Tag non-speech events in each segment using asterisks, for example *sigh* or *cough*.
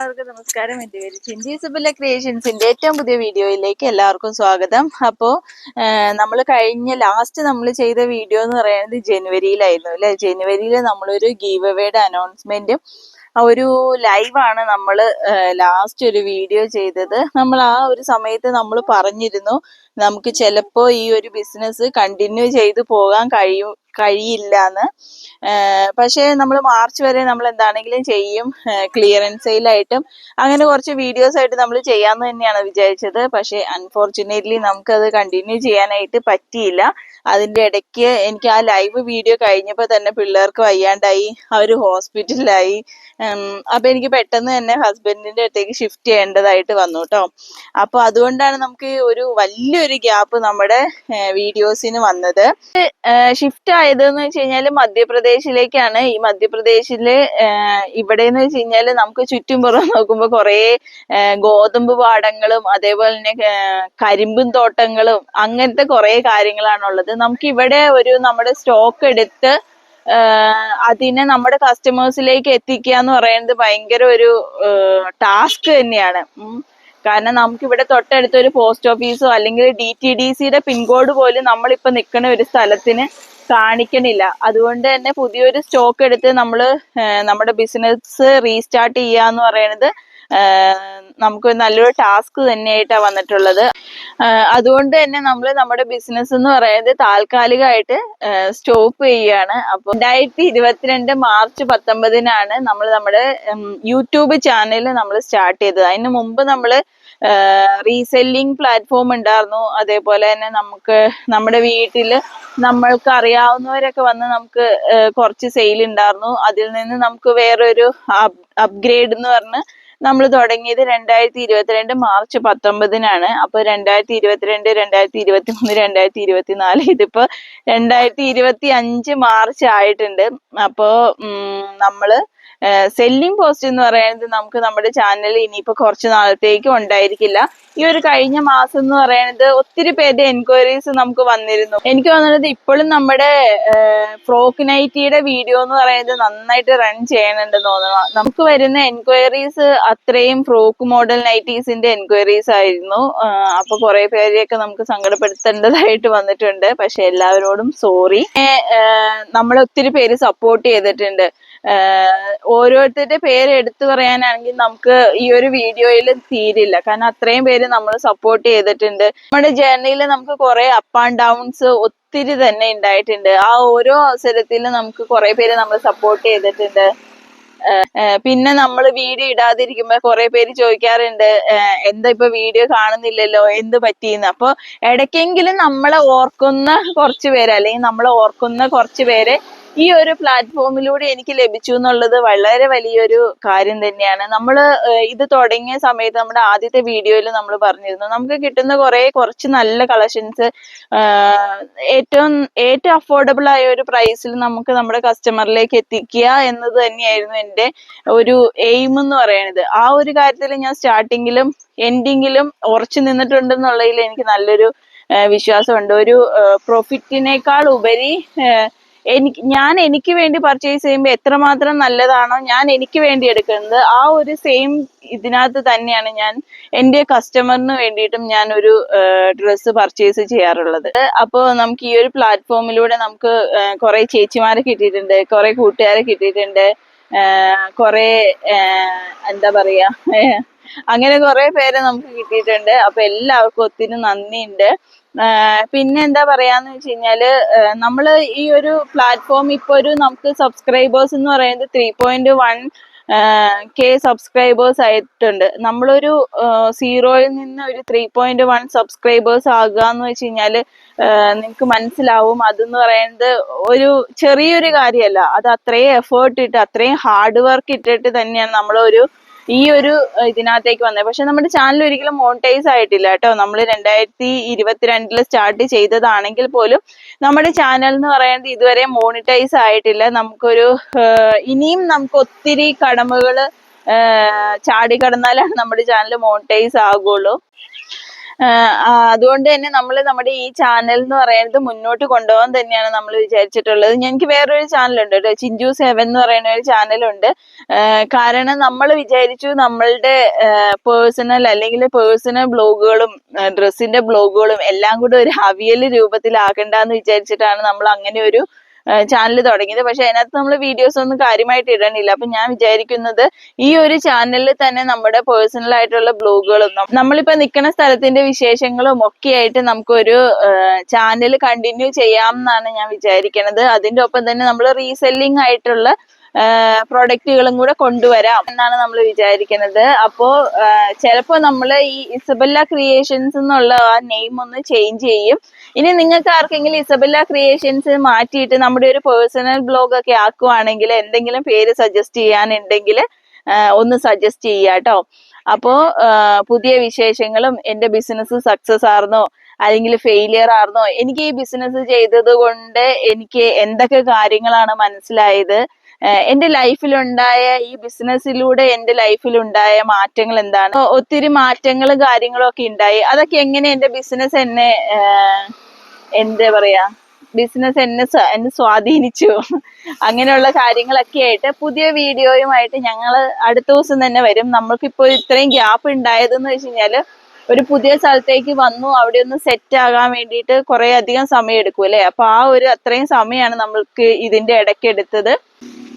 എല്ലാവർക്കും നമസ്കാരം. എന്റെ പേര് ചിന്തി സിബില ക്രിയേഷൻസിന്റെ ഏറ്റവും പുതിയ വീഡിയോയിലേക്ക് എല്ലാവർക്കും സ്വാഗതം. അപ്പോ നമ്മൾ കഴിഞ്ഞ ലാസ്റ്റ് നമ്മൾ ചെയ്ത വീഡിയോ എന്ന് പറയുന്നത് ജനുവരിയിലായിരുന്നു അല്ലെ? ജനുവരിയിൽ നമ്മളൊരു ഗീവ് അവേയുടെ അനൗൺസ്മെന്റും ഒരു ലൈവാണ് നമ്മൾ ലാസ്റ്റ് ഒരു വീഡിയോ ചെയ്തത്. നമ്മൾ ആ ഒരു സമയത്ത് നമ്മൾ പറഞ്ഞിരുന്നു നമുക്ക് ചിലപ്പോ ഈ ഒരു ബിസിനസ് കണ്ടിന്യൂ ചെയ്തു പോകാൻ കഴിയും കഴിയില്ല എന്ന് പക്ഷേ നമ്മൾ മാർച്ച് വരെ നമ്മൾ എന്താണെങ്കിലും ചെയ്യും ക്ലിയറൻസ് സെയിലായിട്ടും അങ്ങനെ കുറച്ച് വീഡിയോസ് ആയിട്ട് നമ്മൾ ചെയ്യാമെന്ന് തന്നെയാണ് വിചാരിച്ചത്. പക്ഷേ അൺഫോർച്ചുനേറ്റ്ലി നമുക്കത് കണ്ടിന്യൂ ചെയ്യാനായിട്ട് പറ്റിയില്ല. അതിന്റെ ഇടയ്ക്ക് എനിക്ക് ആ ലൈവ് വീഡിയോ കഴിഞ്ഞപ്പോൾ തന്നെ പിള്ളേർക്ക് വയ്യാണ്ടായി അവർ ഹോസ്പിറ്റലിലായി അപ്പോൾ എനിക്ക് പെട്ടെന്ന് തന്നെ ഹസ്ബൻഡിന്റെ അടുത്തേക്ക് ഷിഫ്റ്റ് ചെയ്യേണ്ടതായിട്ട് വന്നു കേട്ടോ അപ്പോൾ അതുകൊണ്ടാണ് നമുക്ക് ഒരു വലിയൊരു ഗ്യാപ്പ് നമ്മുടെ വീഡിയോസിന് വന്നത്. ഷിഫ്റ്റ് ആയത് എന്ന് വെച്ച് കഴിഞ്ഞാൽ മധ്യപ്രദേശിലേക്കാണ്. ഈ മധ്യപ്രദേശിൽ ഇവിടെ എന്ന് വെച്ച് കഴിഞ്ഞാൽ നമുക്ക് ചുറ്റും പുറം നോക്കുമ്പോൾ കുറേ ഗോതമ്പ് പാടങ്ങളും അതേപോലെ തന്നെ കരിമ്പും തോട്ടങ്ങളും അങ്ങനത്തെ കുറേ കാര്യങ്ങളാണുള്ളത്. നമുക്ക് ഇവിടെ ഒരു നമ്മുടെ സ്റ്റോക്ക് എടുത്ത് അതിനെ നമ്മുടെ കസ്റ്റമേഴ്സിലേക്ക് എത്തിക്കുക എന്ന് പറയുന്നത് ഭയങ്കര ഒരു ടാസ്ക് തന്നെയാണ്. കാരണം നമുക്ക് ഇവിടെ തൊട്ടടുത്ത ഒരു പോസ്റ്റ് ഓഫീസോ അല്ലെങ്കിൽ ഡി ടി ഡി സിയുടെ പിൻകോഡ് പോലും നമ്മളിപ്പോ നിൽക്കുന്ന ഒരു സ്ഥലത്തിന് കാണിക്കണില്ല. അതുകൊണ്ട് തന്നെ പുതിയൊരു സ്റ്റോക്ക് എടുത്ത് നമ്മൾ നമ്മുടെ ബിസിനസ് റീസ്റ്റാർട്ട് ചെയ്യുക എന്ന് പറയുന്നത് നമുക്ക് നല്ലൊരു ടാസ്ക് തന്നെയായിട്ടാണ് വന്നിട്ടുള്ളത്. അതുകൊണ്ട് തന്നെ നമ്മൾ നമ്മുടെ ബിസിനസ് എന്ന് പറയുന്നത് താൽക്കാലികമായിട്ട് സ്റ്റോപ്പ് ചെയ്യുകയാണ്. അപ്പോൾ രണ്ടായിരത്തി ഇരുപത്തിരണ്ട് മാർച്ച് പത്തൊമ്പതിനാണ് നമ്മൾ നമ്മുടെ യൂട്യൂബ് ചാനൽ നമ്മൾ സ്റ്റാർട്ട് ചെയ്തത്. അതിന് മുമ്പ് നമ്മൾ റീസെല്ലിംഗ് പ്ലാറ്റ്ഫോം ഉണ്ടായിരുന്നു. അതേപോലെ തന്നെ നമുക്ക് നമ്മുടെ വീട്ടിൽ നമ്മൾക്ക് അറിയാവുന്നവരൊക്കെ വന്ന് നമുക്ക് കുറച്ച് സെയിൽ ഉണ്ടായിരുന്നു. അതിൽ നിന്ന് നമുക്ക് വേറൊരു അപ്ഗ്രേഡ് എന്ന് പറഞ്ഞ് നമ്മൾ തുടങ്ങിയത് രണ്ടായിരത്തി ഇരുപത്തിരണ്ട് മാർച്ച് പത്തൊമ്പതിനാണ്. അപ്പൊ രണ്ടായിരത്തി ഇരുപത്തിരണ്ട് രണ്ടായിരത്തി ഇരുപത്തി മൂന്ന് രണ്ടായിരത്തി ഇരുപത്തി നാല് ഇതിപ്പോ രണ്ടായിരത്തി ഇരുപത്തി അഞ്ച് മാർച്ച് ആയിട്ടുണ്ട്. അപ്പോ നമ്മൾ സെല്ലിംഗ് പോസ്റ്റ് എന്ന് പറയുന്നത് നമുക്ക് നമ്മുടെ ചാനലിൽ ഇനിയിപ്പോൾ കുറച്ച് നാളത്തേക്ക് ഉണ്ടായിരിക്കില്ല. ഈ ഒരു കഴിഞ്ഞ മാസം എന്ന് പറയുന്നത് ഒത്തിരി പേരുടെ എൻക്വയറീസ് നമുക്ക് വന്നിരുന്നു. എനിക്ക് തോന്നുന്നത് ഇപ്പോഴും നമ്മുടെ ഫ്രോക്ക് നൈറ്റിയുടെ വീഡിയോ എന്ന് പറയുന്നത് നന്നായിട്ട് റൺ ചെയ്യണമെന്ന് തോന്നുന്നു. നമുക്ക് വരുന്ന എൻക്വയറീസ് അത്രയും ഫ്രോക്ക് മോഡൽ നൈറ്റീസിന്റെ എൻക്വയറീസ് ആയിരുന്നു. അപ്പൊ കുറെ പേരെയൊക്കെ നമുക്ക് സങ്കടപ്പെടുത്തേണ്ടതായിട്ട് വന്നിട്ടുണ്ട്. പക്ഷെ എല്ലാവരോടും സോറി നമ്മൾ ഒത്തിരി പേര് സപ്പോർട്ട് ചെയ്തിട്ടുണ്ട്. ഓരോരുത്തരുടെ പേര് എടുത്തു പറയാനാണെങ്കിൽ നമുക്ക് ഈ ഒരു വീഡിയോയിൽ തീരില്ല. കാരണം അത്രയും പേര് നമ്മൾ സപ്പോർട്ട് ചെയ്തിട്ടുണ്ട്. നമ്മുടെ ജേർണിയിൽ നമുക്ക് കുറെ അപ്പ് ആൻഡ് ഡൗൺസ് ഒത്തിരി തന്നെ ഉണ്ടായിട്ടുണ്ട്. ആ ഓരോ അവസരത്തിലും നമുക്ക് കുറെ പേര് നമ്മൾ സപ്പോർട്ട് ചെയ്തിട്ടുണ്ട്. പിന്നെ നമ്മൾ വീഡിയോ ഇടാതിരിക്കുമ്പോ കുറെ പേര് ചോദിക്കാറുണ്ട് എന്താ ഇപ്പൊ വീഡിയോ കാണുന്നില്ലല്ലോ എന്ത് പറ്റിയെന്ന്? അപ്പൊ ഇടയ്ക്കെങ്കിലും നമ്മളെ ഓർക്കുന്ന കുറച്ച് പേര് അല്ലെങ്കിൽ നമ്മളെ ഓർക്കുന്ന കുറച്ച് പേര് ഈ ഒരു പ്ലാറ്റ്ഫോമിലൂടെ എനിക്ക് ലഭിച്ചു എന്നുള്ളത് വളരെ വലിയൊരു കാര്യം തന്നെയാണ്. നമ്മൾ ഇത് തുടങ്ങിയ സമയത്ത് നമ്മുടെ ആദ്യത്തെ വീഡിയോയിൽ നമ്മൾ പറഞ്ഞിരുന്നു. നമുക്ക് കിട്ടുന്ന കുറെ കുറച്ച് നല്ല കളക്ഷൻസ് ഏറ്റവും ഏറ്റവും അഫോർഡബിൾ ആയ ഒരു പ്രൈസിൽ നമുക്ക് നമ്മുടെ കസ്റ്റമറിലേക്ക് എത്തിക്കുക എന്നത് തന്നെയായിരുന്നു എന്റെ ഒരു എയിം എന്ന് പറയുന്നത് ആ ഒരു കാര്യത്തിൽ ഞാൻ സ്റ്റാർട്ടിങ്ങിലും എൻഡിങ്ങിലും ഉറച്ചു നിന്നിട്ടുണ്ടെന്നുള്ളതിൽ എനിക്ക് നല്ലൊരു വിശ്വാസമുണ്ട്. ഒരു പ്രോഫിറ്റിനേക്കാൾ ഉപരി എനിക്ക് ഞാൻ എനിക്ക് വേണ്ടി പർച്ചേസ് ചെയ്യുമ്പോൾ എത്രമാത്രം നല്ലതാണോ ഞാൻ എനിക്ക് വേണ്ടി എടുക്കുന്നത് ആ ഒരു സെയിം ഇതിനകത്ത് തന്നെയാണ് ഞാൻ എന്റെ കസ്റ്റമറിന് വേണ്ടിയിട്ടും ഞാൻ ഒരു ഡ്രസ്സ് പർച്ചേസ് ചെയ്യാറുള്ളത്. അപ്പോൾ നമുക്ക് ഈ ഒരു പ്ലാറ്റ്ഫോമിലൂടെ നമുക്ക് കുറേ ചേച്ചിമാരെ കിട്ടിയിട്ടുണ്ട് കുറേ കൂട്ടുകാരെ കിട്ടിയിട്ടുണ്ട് കുറേ എന്താ പറയാ *laughs* അങ്ങനെ കുറെ പേരെ നമുക്ക് കിട്ടിയിട്ടുണ്ട്. അപ്പൊ എല്ലാവർക്കും ഒത്തിരി നന്ദിയുണ്ട്. പിന്നെ എന്താ പറയാന്ന് വെച്ച് കഴിഞ്ഞാൽ നമ്മൾ ഈ ഒരു പ്ലാറ്റ്ഫോം ഇപ്പൊ ഒരു നമുക്ക് സബ്സ്ക്രൈബേഴ്സ് എന്ന് പറയുന്നത് three point one K subscribers ആയിട്ടുണ്ട്. നമ്മളൊരു സീറോയിൽ നിന്ന് ഒരു ത്രീ പോയിന്റ് വൺ സബ്സ്ക്രൈബേഴ്സ് ആകുക എന്ന് വെച്ച് കഴിഞ്ഞാൽ നിങ്ങൾക്ക് മനസ്സിലാവും. അതെന്ന് പറയുന്നത് ഒരു ചെറിയൊരു കാര്യമല്ല. അത് അത്രയും എഫേർട്ട് ഇട്ട് അത്രയും ഹാർഡ് വർക്ക് ഇട്ടിട്ട് തന്നെയാണ് നമ്മളൊരു ഈ ഒരു ഇതിനകത്തേക്ക് വന്നത് പക്ഷെ നമ്മുടെ ചാനൽ ഒരിക്കലും മോണിറ്റൈസ് ആയിട്ടില്ല കേട്ടോ. നമ്മൾ രണ്ടായിരത്തി ഇരുപത്തിരണ്ടിൽ സ്റ്റാർട്ട് ചെയ്തതാണെങ്കിൽ പോലും നമ്മുടെ ചാനൽ എന്ന് പറയുന്നത് ഇതുവരെ മോണിറ്റൈസ് ആയിട്ടില്ല. നമുക്കൊരു ഇനിയും നമുക്ക് ഒത്തിരി കടമകൾ ചാടി കടന്നാലാണ് നമ്മുടെ ചാനൽ മോണിറ്റൈസ് ആകുള്ളൂ അതുകൊണ്ട് തന്നെ നമ്മൾ നമ്മുടെ ഈ ചാനൽ എന്ന് പറയുന്നത് മുന്നോട്ട് കൊണ്ടുപോകാൻ തന്നെയാണ് നമ്മൾ വിചാരിച്ചിട്ടുള്ളത്. എനിക്ക് വേറൊരു ചാനലുണ്ട് കേട്ടോ. ചിഞ്ചു സെവൻ എന്ന് പറയുന്ന ഒരു ചാനലുണ്ട് കാരണം നമ്മൾ വിചാരിച്ചു നമ്മളുടെ പേഴ്സണൽ അല്ലെങ്കിൽ പേഴ്സണൽ ബ്ലോഗുകളും ഡ്രസ്സിന്റെ ബ്ലോഗുകളും എല്ലാം കൂടെ ഒരു അവിയൽ രൂപത്തിലാക്കണ്ടെന്ന് വിചാരിച്ചിട്ടാണ് നമ്മൾ അങ്ങനെ ഒരു ചാനൽ തുടങ്ങിയത്. പക്ഷെ അതിനകത്ത് നമ്മൾ വീഡിയോസ് ഒന്നും കാര്യമായിട്ട് ഇടണില്ല. അപ്പൊ ഞാൻ വിചാരിക്കുന്നത് ഈ ഒരു ചാനലിൽ തന്നെ നമ്മുടെ പേഴ്സണൽ ആയിട്ടുള്ള ബ്ലോഗുകളും നമ്മളിപ്പോ നിൽക്കുന്ന സ്ഥലത്തിന്റെ വിശേഷങ്ങളും ഒക്കെ ആയിട്ട് നമുക്കൊരു ചാനൽ കണ്ടിന്യൂ ചെയ്യാം എന്നാണ് ഞാൻ വിചാരിക്കുന്നത് അതിന്റെ ഒപ്പം തന്നെ നമ്മൾ റീസെല്ലിംഗ് ആയിട്ടുള്ള പ്രൊഡക്റ്റുകളും കൂടെ കൊണ്ടുവരാം എന്നാണ് നമ്മൾ വിചാരിക്കുന്നത്. അപ്പോ ചിലപ്പോ നമ്മൾ ഈ ഇസബല്ല ക്രിയേഷൻസ് എന്നുള്ള ആ നെയിം ഒന്ന് ചേഞ്ച് ചെയ്യും. ഇനി നിങ്ങൾക്ക് ആർക്കെങ്കിലും ഇസബല്ല ക്രിയേഷൻസ് മാറ്റിയിട്ട് നമ്മുടെ ഒരു പേഴ്സണൽ ബ്ലോഗ് ഒക്കെ ആക്കുവാണെങ്കിൽ എന്തെങ്കിലും പേര് സജസ്റ്റ് ചെയ്യാനുണ്ടെങ്കിൽ ഒന്ന് സജസ്റ്റ് ചെയ്യാട്ടോ അപ്പോ പുതിയ വിശേഷങ്ങളും എന്റെ ബിസിനസ് സക്സസ് ആർന്നോ അല്ലെങ്കിൽ ഫെയിലിയർ ആർന്നോ എനിക്ക് ഈ ബിസിനസ് ചെയ്തത് കൊണ്ട് എനിക്ക് എന്തൊക്കെ കാര്യങ്ങളാണ് മനസ്സിലായത് എന്റെ ലൈഫിലുണ്ടായ ഈ ബിസിനസ്സിലൂടെ എന്റെ ലൈഫിലുണ്ടായ മാറ്റങ്ങൾ എന്താണ് ഒത്തിരി മാറ്റങ്ങളും കാര്യങ്ങളും ഒക്കെ ഉണ്ടായി. അതൊക്കെ എങ്ങനെ എന്റെ ബിസിനസ് എന്നെ എന്താ പറയാ ബിസിനസ് എന്നെ എന്നെ സ്വാധീനിച്ചു? അങ്ങനെയുള്ള കാര്യങ്ങളൊക്കെ ആയിട്ട് പുതിയ വീഡിയോയുമായിട്ട് ഞങ്ങൾ അടുത്ത ദിവസം തന്നെ വരും. നമ്മൾക്കിപ്പോൾ ഇത്രയും ഗ്യാപ്പ് ഉണ്ടായതെന്ന് വെച്ച് കഴിഞ്ഞാൽ ഒരു പുതിയ സ്ഥലത്തേക്ക് വന്നു അവിടെ ഒന്ന് സെറ്റ് ആകാൻ വേണ്ടിയിട്ട് കുറെ അധികം സമയം എടുക്കും അല്ലെ? അപ്പൊ ആ ഒരു അത്രയും സമയമാണ് നമ്മൾക്ക് ഇതിന്റെ ഇടയ്ക്ക് എടുത്തത്.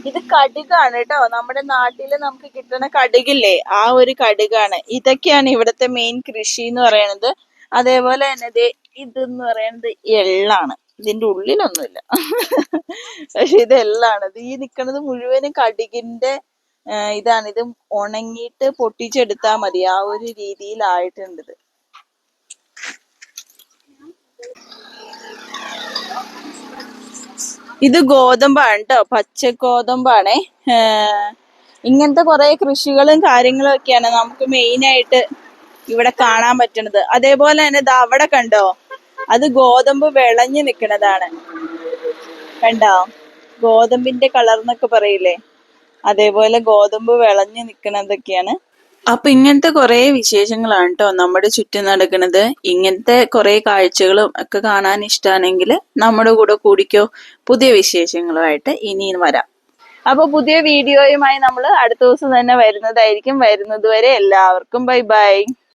ഇത് കടുകാണ് കേട്ടോ. നമ്മുടെ നാട്ടിൽ നമുക്ക് കിട്ടുന്ന കടുകില്ലേ? ആ ഒരു കടുകാണ്. ഇതൊക്കെയാണ് ഇവിടുത്തെ മെയിൻ കൃഷി എന്ന് പറയുന്നത് അതേപോലെ തന്നെ ഇത് ഇതെന്ന് പറയുന്നത് എള്ളാണ്. ഇതിന്റെ ഉള്ളിലൊന്നുമില്ല. പക്ഷെ ഇത് എള്ളാണ്. ഇത് ഈ നിക്കണത് മുഴുവനും കടുകിന്റെ ഇതാണ്. ഇത് ഉണങ്ങിയിട്ട് പൊട്ടിച്ചെടുത്താൽ മതി. ആ ഒരു രീതിയിലായിട്ടുണ്ട് ഇത് ഗോതമ്പാണ് കേട്ടോ പച്ച ഇങ്ങനത്തെ കുറെ കൃഷികളും കാര്യങ്ങളും ഒക്കെയാണ് നമുക്ക് മെയിൻ ആയിട്ട് ഇവിടെ കാണാൻ പറ്റണത്. അതേപോലെ തന്നെ ഇത് അവിടെ കണ്ടോ? അത് ഗോതമ്പ് വിളഞ്ഞു നിൽക്കുന്നതാണ് കണ്ടോ? ഗോതമ്പിന്റെ കളർ എന്നൊക്കെ പറയില്ലേ? അതേപോലെ ഗോതമ്പ് വിളഞ്ഞു നിൽക്കുന്നതൊക്കെയാണ് അപ്പൊ ഇങ്ങനത്തെ കുറെ വിശേഷങ്ങളാണ് കേട്ടോ നമ്മുടെ ചുറ്റും നടക്കുന്നത് ഇങ്ങനത്തെ കുറെ കാഴ്ചകളും ഒക്കെ കാണാൻ ഇഷ്ടമാണെങ്കിൽ നമ്മുടെ കൂടെ കൂടിക്കോ. പുതിയ വിശേഷങ്ങളുമായിട്ട് ഇനിയും വരാം. അപ്പൊ പുതിയ വീഡിയോയുമായി നമ്മൾ അടുത്ത ദിവസം തന്നെ വരുന്നതായിരിക്കും. വരുന്നതുവരെ എല്ലാവർക്കും ബൈ ബൈ.